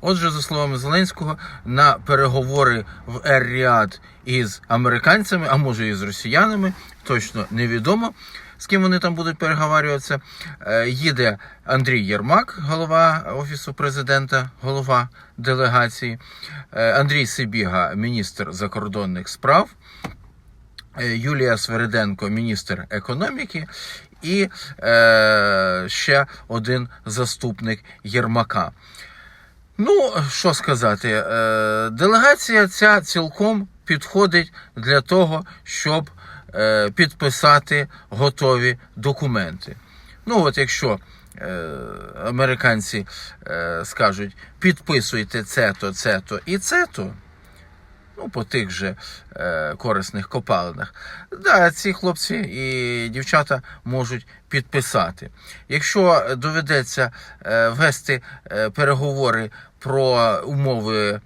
Отже, за словами Зеленського, на переговори в Ер-Ріад із американцями, а може і з росіянами, точно невідомо. З ким вони там будуть переговарюватися, Е, їде Андрій Єрмак, голова офісу президента, голова делегації, Е, Андрій Сибіга, міністр закордонних справ, е, Юлія Свериденко, міністр економіки, і ще один заступник Єрмака. Ну, що сказати, е, делегація ця цілком підходить для того, щоб е, підписати готові документи. Ну, от якщо е, американці скажуть, підписуйте це-то, це-то і це-то, ну, по тих же е, корисних копалинах. Да, ці хлопці і дівчата можуть підписати. Якщо доведеться е, вести е, переговори про умови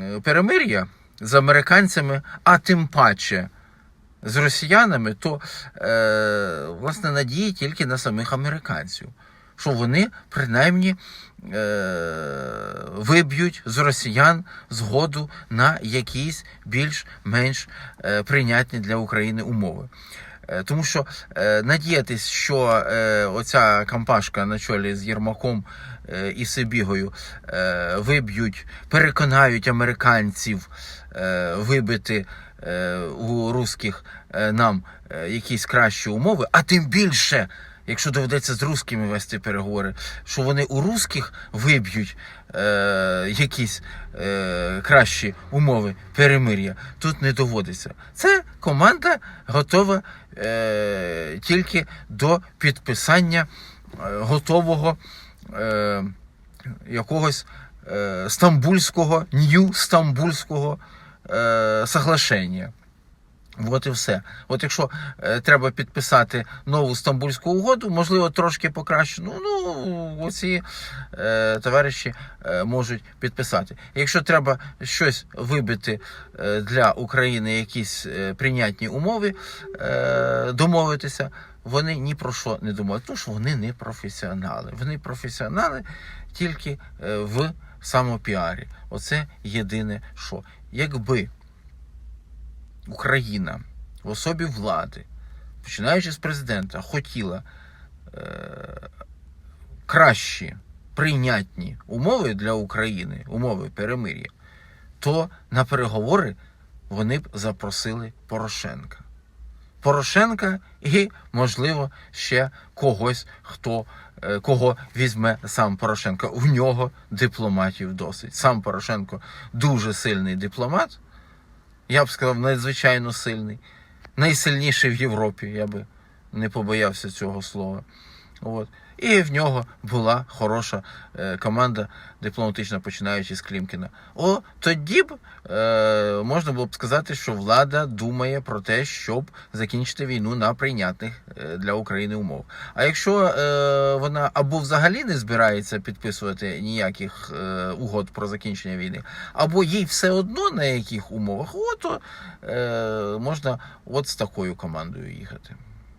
е, перемир'я з американцями, а тим паче з росіянами, то е, власне надії тільки на самих американців. Що вони принаймні е, виб'ють з росіян згоду на якісь більш-менш е, прийнятні для України умови. Е, Тому що е, надіятись, що оця кампашка на чолі з Єрмаком і Сибігою виб'ють, переконають американців вибити у русських нам якісь кращі умови, а тим більше. Якщо доведеться з русскими вести переговори, що вони у русських виб'ють е, якісь е, кращі умови перемир'я, тут не доводиться. Це команда готова е, тільки до підписання е, готового е, якогось е, стамбульського, нью-стамбульського е, соглашення. От і все. От якщо е, треба підписати нову стамбульську угоду, можливо, трошки покращену, ну оці е, товариші е, можуть підписати. Якщо треба щось вибити е, для України, якісь е, прийнятні умови, е, домовитися, вони ні про що не домовляться, тому що вони не професіонали. Вони професіонали тільки е, в самопіарі. Оце єдине що. Якби Україна в особі влади, починаючи з президента, хотіла е, кращі прийнятні умови для України, умови перемир'я, то на переговори вони б запросили Порошенка. Порошенка і, можливо, ще когось, хто е, кого візьме сам Порошенко. У нього дипломатів досить. Сам Порошенко дуже сильний дипломат я б сказав, надзвичайно сильний, найсильніший в Європі, я би не побоявся цього слова. От. І в нього була хороша е, команда дипломатична, починаючи з Клімкіна. О, тоді б е, можна було б сказати, що влада думає про те, щоб закінчити війну на прийнятних е, для України умов. А якщо е, вона або взагалі не збирається підписувати ніяких е, угод про закінчення війни, або їй все одно на яких умовах, о, то е, можна от з такою командою їхати.